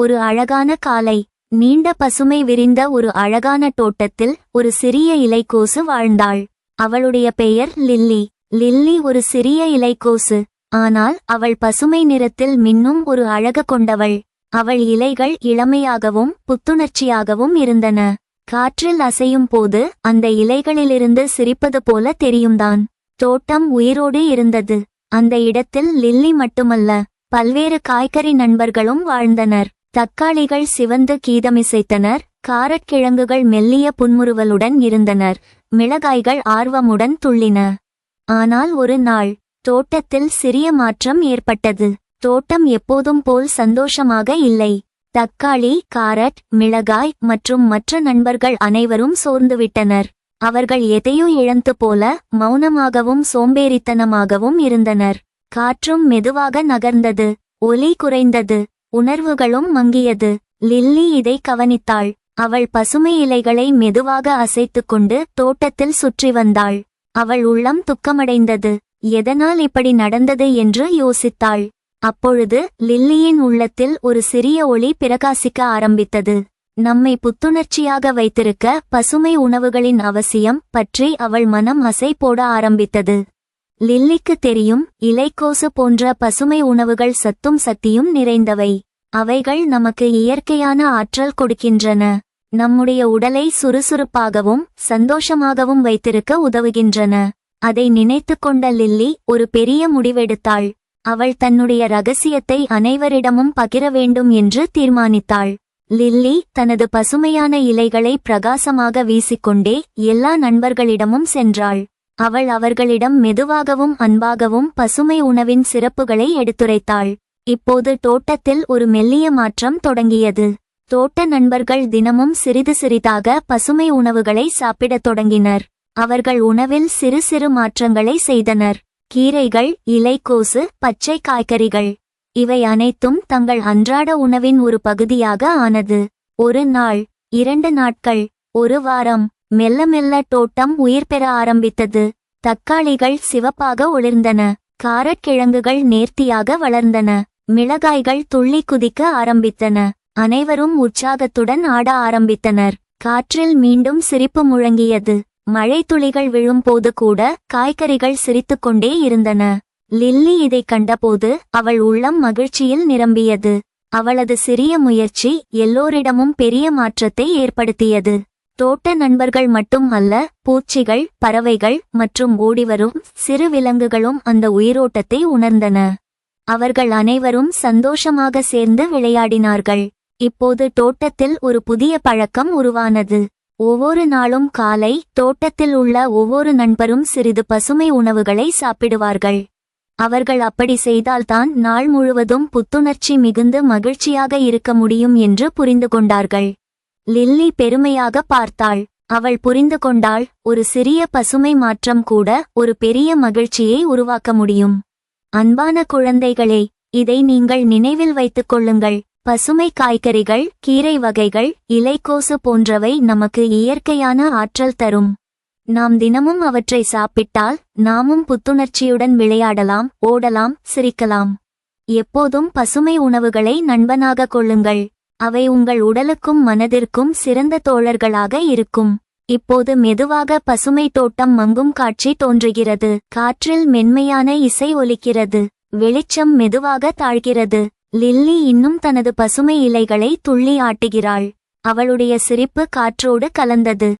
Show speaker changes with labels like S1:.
S1: ஒரு அழகான காலை. நீண்ட பசுமை விரிந்த ஒரு அழகான தோட்டத்தில் ஒரு சிறிய இலைக்கோசு வாழ்ந்தாள். அவளுடைய பெயர் லில்லி. லில்லி ஒரு சிறிய இலைக்கோசு. ஆனால் அவள் பசுமை நிறத்தில் மின்னும் ஒரு அழகு கொண்டவள். அவள் இலைகள் இளமையாகவும் புத்துணர்ச்சியாகவும் இருந்தன. காற்றில் அசையும் போது அந்த இலைகளிலிருந்து சிரிப்பது போல தெரியும்தான். தோட்டம் உயிரோடு இருந்தது. அந்த இடத்தில் லில்லி மட்டுமல்ல பல்வேறு காய்கறி நண்பர்களும் வாழ்ந்தனர். தக்காளிகள் சிவந்து கீதமிசைத்தனர் காரட் கிழங்குகள் மெல்லிய புன்முறுவலுடன் இருந்தனர் மிளகாய்கள் ஆர்வமுடன் துள்ளின. ஆனால் ஒரு நாள் தோட்டத்தில் சிறிய மாற்றம் ஏற்பட்டது. தோட்டம் எப்போதும் போல் சந்தோஷமாக இல்லை. தக்காளி காரட் மிளகாய் மற்றும் மற்ற நண்பர்கள் அனைவரும் சோர்ந்துவிட்டனர். அவர்கள் எதையோ இழந்து போல மௌனமாகவும் சோம்பேறித்தனமாகவும் இருந்தனர். காற்றும் மெதுவாக நகர்ந்தது. ஒலி குறைந்தது. உணர்வுகளும் மங்கியது. லில்லி இதை கவனித்தாள். அவள் பசுமை இலைகளை மெதுவாக அசைத்துக்கொண்டு தோட்டத்தில் சுற்றி வந்தாள். அவள் உள்ளம் துக்கமடைந்தது. எதனால் இப்படி நடந்தது என்று யோசித்தாள். அப்பொழுது லில்லியின் உள்ளத்தில் ஒரு சிறிய ஒளி பிரகாசிக்க ஆரம்பித்தது. நம்மை புத்துணர்ச்சியாக வைத்திருக்க பசுமை உணவுகளின் அவசியம் பற்றி அவள் மனம் அசை போட ஆரம்பித்தது. லில்லிக்கு தெரியும் இலைக்கோசு போன்ற பசுமை உணவுகள் சத்தும் சக்தியும் நிறைந்தவை. அவைகள் நமக்கு இயற்கையான ஆற்றல் கொடுக்கின்றன. நம்முடைய உடலை சுறுசுறுப்பாகவும் சந்தோஷமாகவும் வைத்திருக்க உதவுகின்றன. அதை நினைத்து கொண்ட லில்லி ஒரு பெரிய முடிவெடுத்தாள். அவள் தன்னுடைய ரகசியத்தை அனைவரிடமும் பகிர வேண்டும் என்று தீர்மானித்தாள். லில்லி தனது பசுமையான இலைகளை பிரகாசமாக வீசிக்கொண்டே எல்லா நண்பர்களிடமும் சென்றாள். அவள் அவர்களிடம் மெதுவாகவும் அன்பாகவும் பசுமை உணவின் சிறப்புகளை எடுத்துரைத்தாள். இப்போது தோட்டத்தில் ஒரு மெல்லிய மாற்றம் தொடங்கியது. தோட்ட நண்பர்கள் தினமும் சிறிது சிறிதாக பசுமை உணவுகளை சாப்பிடத் தொடங்கினர். அவர்கள் உணவில் சிறு சிறு மாற்றங்களை செய்தனர். கீரைகள் இலைக்கோசு பச்சை காய்கறிகள். இவை அனைத்தும் தங்கள் அன்றாட உணவின் ஒரு பகுதியாக ஆனது. ஒரு நாள் இரண்டு நாட்கள் ஒரு வாரம் மெல்ல மெல்ல தோட்டம் உயிர் பெற ஆரம்பித்தது. தக்காளிகள் சிவப்பாக ஒளிர்ந்தன. காரட் கிழங்குகள் நேர்த்தியாக வளர்ந்தன. மிளகாய்கள் துள்ளி குதிக்க ஆரம்பித்தன. அனைவரும் உற்சாகத்துடன் ஆட ஆரம்பித்தனர். காற்றில் மீண்டும் சிரிப்பு முழங்கியது. மழை துளிகள் விழும்போது கூட காய்கறிகள் சிரித்துக்கொண்டே இருந்தன. லில்லி இதைக் கண்டபோது அவள் உள்ளம் மகிழ்ச்சியில் நிரம்பியது. அவளது சிறிய முயற்சி எல்லோரிடமும் பெரிய மாற்றத்தை ஏற்படுத்தியது. தோட்ட நண்பர்கள் மட்டும் அல்ல பூச்சிகள் பறவைகள் மற்றும் ஓடிவரும் சிறு விலங்குகளும் அந்த உயிரோட்டத்தை உணர்ந்தன. அவர்கள் அனைவரும் சந்தோஷமாக சேர்ந்து விளையாடினார்கள். இப்போது தோட்டத்தில் ஒரு புதிய பழக்கம் உருவானது. ஒவ்வொரு நாளும் காலை தோட்டத்தில் உள்ள ஒவ்வொரு நண்பரும் சிறிது பசுமை உணவுகளை சாப்பிடுவார்கள். அவர்கள் அப்படி செய்தால்தான் நாள் முழுவதும் புத்துணர்ச்சி மிகுந்து மகிழ்ச்சியாக இருக்க முடியும் என்று புரிந்து கொண்டார்கள். லில்லி பெருமையாக பார்த்தாள். அவள் புரிந்து கொண்டாள் ஒரு சிறிய பசுமை மாற்றம் கூட ஒரு பெரிய மகிழ்ச்சியை உருவாக்க முடியும். அன்பான குழந்தைகளே இதை நீங்கள் நினைவில் வைத்துக் கொள்ளுங்கள். பசுமை காய்கறிகள் கீரை வகைகள் இலைக்கோசு போன்றவை நமக்கு இயற்கையான ஆற்றல் தரும். நாம் தினமும் அவற்றை சாப்பிட்டால் நாமும் புத்துணர்ச்சியுடன் விளையாடலாம் ஓடலாம் சிரிக்கலாம். எப்போதும் பசுமை உணவுகளை நண்பனாக கொள்ளுங்கள். அவை உங்கள் உடலுக்கும் மனதிற்கும் சிறந்த தோழர்களாக இருக்கும். இப்போது மெதுவாக பசுமை தோட்டம் மங்கும் காட்சி தோன்றுகிறது. காற்றில் மென்மையான இசை ஒலிக்கிறது. வெளிச்சம் மெதுவாக தாழ்கிறது. லில்லி இன்னும் தனது பசுமை இலைகளை துள்ளி ஆட்டுகிறாள். அவளுடைய சிரிப்பு காற்றோடு கலந்தது.